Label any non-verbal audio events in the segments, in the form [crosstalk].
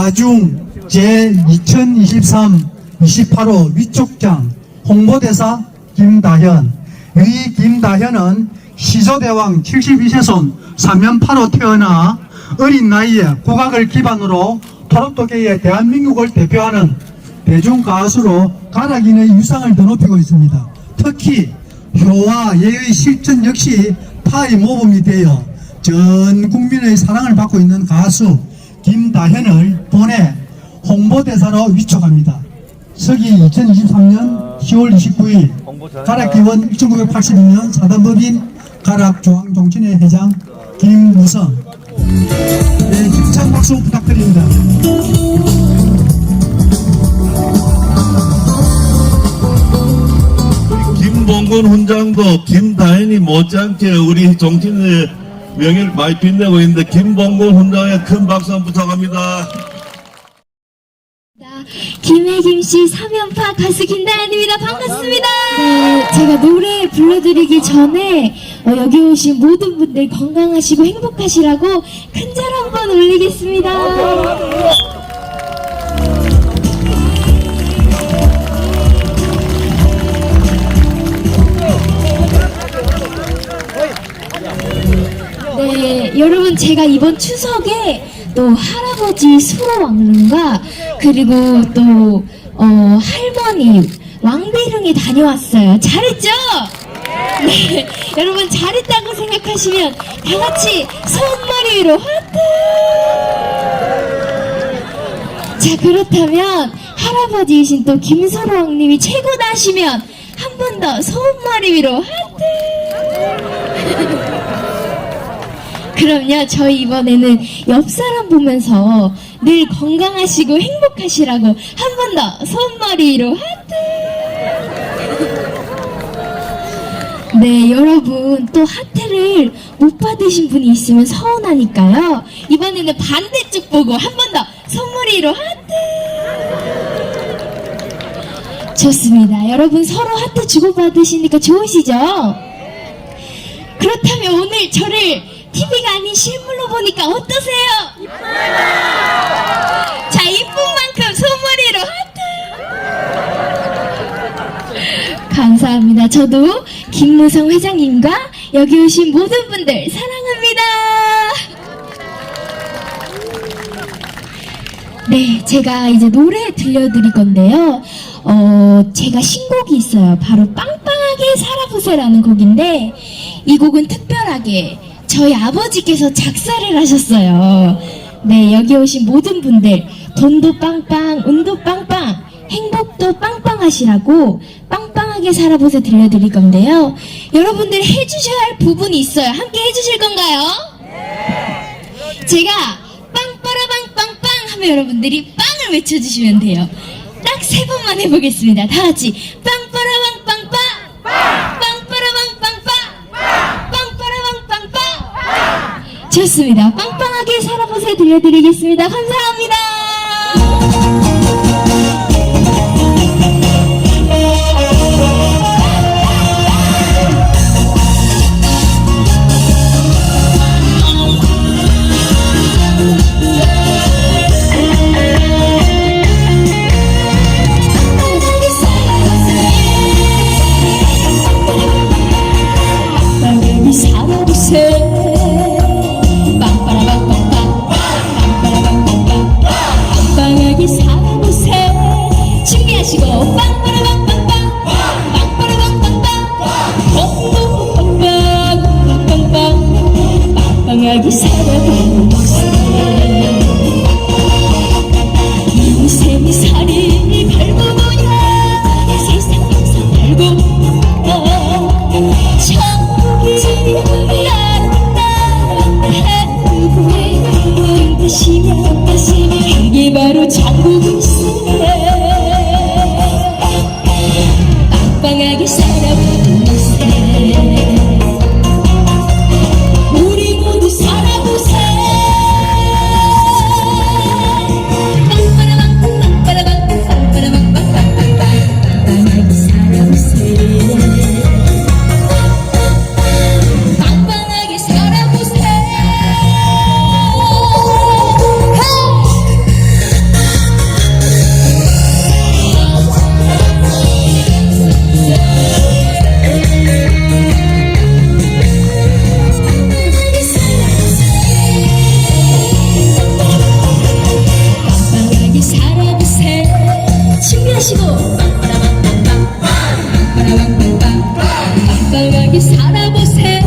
가중 제2023 28호 위촉장 홍보대사 김다현 위 김다현은 시조대왕 72세손 사면파로 태어나 어린 나이에 국악을 기반으로 토론토계의 대한민국을 대표하는 대중 가수로 가락인의 유상을 더 높이고 있습니다. 특히 효와 예의 실천 역시 파의 모범이 되어 전 국민의 사랑을 받고 있는 가수 김다현을 본회 홍보대사로 위촉합니다. 서기 2023년 10월 29일 가락기원 1982년 사단법인 가락조항정신회 회장 김무성 네, 힘찬 박수 부탁드립니다. 김봉곤 훈장도 김다현이 못지않게 우리 정치인의 명예를 많이 빛내고 있는데 김봉곤 훈장에 큰 박수 한번 부탁합니다. 김혜김 씨 사면파 가수 김다현입니다. 반갑습니다. 네, 제가 노래 불러드리기 전에 어, 여기 오신 모든 분들 건강하시고 행복하시라고 큰 절 한번 올리겠습니다. 여러분 제가 이번 추석에 또 할아버지 수로 왕릉과 그리고 또 어, 할머니 왕비릉에 다녀왔어요. 잘했죠? 네, [laughs] 여러분 잘했다고 생각하시면 다 같이 손머리 위로 하트. 자 그렇다면 할아버지이신 또 김서로 왕님이 최고다 하시면 한 번 더 손머리 위로 하트. [laughs] 그럼요, 저희 이번에는 옆 사람 보면서 늘 건강하시고 행복하시라고 한 번 더 손머리 위로 하트. 네, 여러분 또 하트를 못 받으신 분이 있으면 서운하니까요. 이번에는 반대쪽 보고 한 번 더 손머리 위로 하트. 좋습니다. 여러분 서로 하트 주고받으시니까 좋으시죠? 그렇다면 오늘 저를 TV가 아닌 실물로 보니까 어떠세요? 자, 이쁜 만큼 손머리로 하트! 감사합니다. 저도 김무성 회장님과 여기 오신 모든 분들 사랑합니다. 네, 제가 이제 노래 들려드릴 건데요. 어, 제가 신곡이 있어요. 바로 빵빵하게 살아보세라는 곡인데, 이 곡은 특별하게 저희 아버지께서 작사를 하셨어요. 네, 여기 오신 모든 분들, 돈도 빵빵, 운도 빵빵, 행복도 빵빵하시라고 빵빵하게 살아보세 들려드릴 건데요. 여러분들 해주셔야 할 부분이 있어요. 함께 해주실 건가요? 제가 빵빠라빵빵빵 하면 여러분들이 빵을 외쳐주시면 돼요. 딱 세 번만 해보겠습니다. 다 같이 빵빠라빵빵빵 빵빠라빵빵빵 빵빠라빵빵빵 좋습니다. 빵빵하게 살아보세 들려드리겠습니다. 감사합니다. mistério, mistério. 하시고 빵빵하게 살아보세 한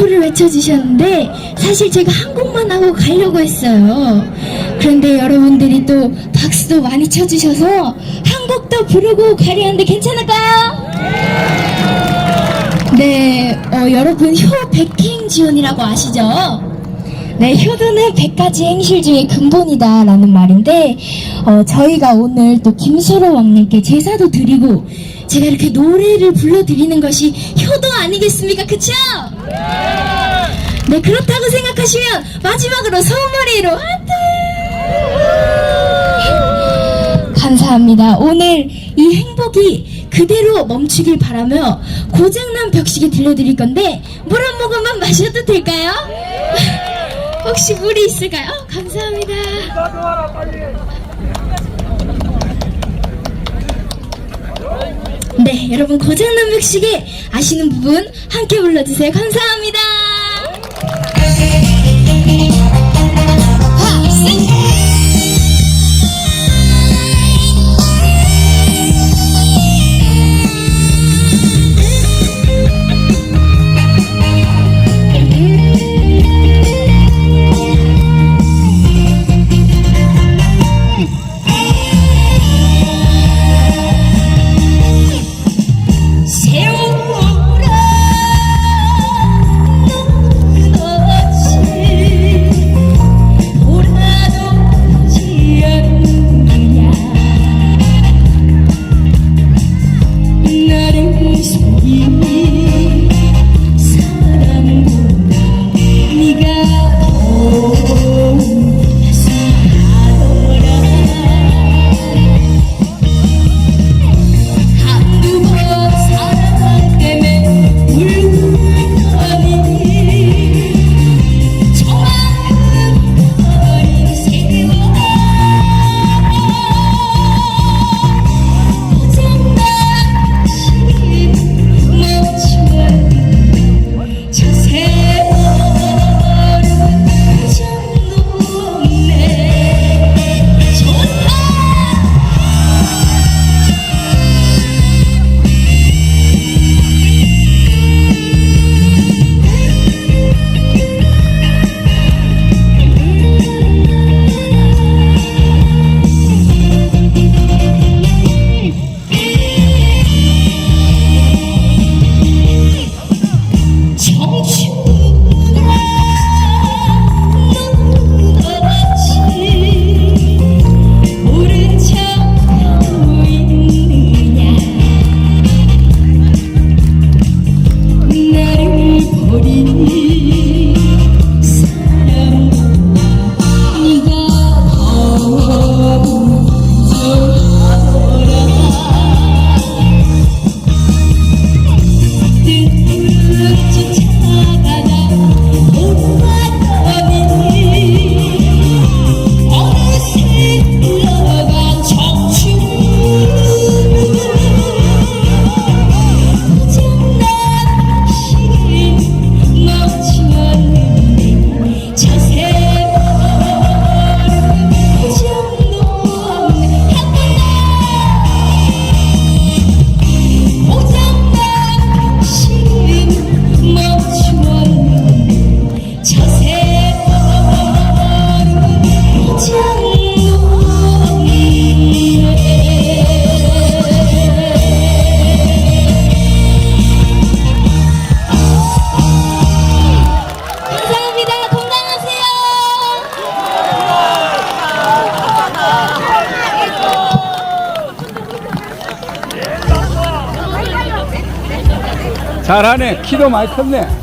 또 앵콜을 외쳐주셨는데 사실 제가 한 곡만 하고 가려고 했어요 그런데 여러분들이 또 박수도 많이 쳐주셔서 한곡더 부르고 가려 하는데 괜찮을까요? 네, 어, 여러분 효 백행 지원이라고 아시죠? 네, 효도는 100가지 행실 중에 근본이다 라는 말인데 어, 저희가 오늘 또 김수로 왕님께 제사도 드리고 제가 이렇게 노래를 불러드리는 것이 효도 아니겠습니까? 그쵸? 네, 그렇다고 생각하시면 마지막으로 소머리로 하트! 감사합니다. 오늘 이 행복이 그대로 멈추길 바라며 고장난 벽식이 들려드릴 건데 물 한 모금만 마셔도 될까요? 혹시 물이 있을까요? 어, 감사합니다. 네, 여러분 고장난 벽식에 아시는 부분 함께 불러주세요. 감사합니다. 세 Oh. 잘하네. 키도 많이 컸네.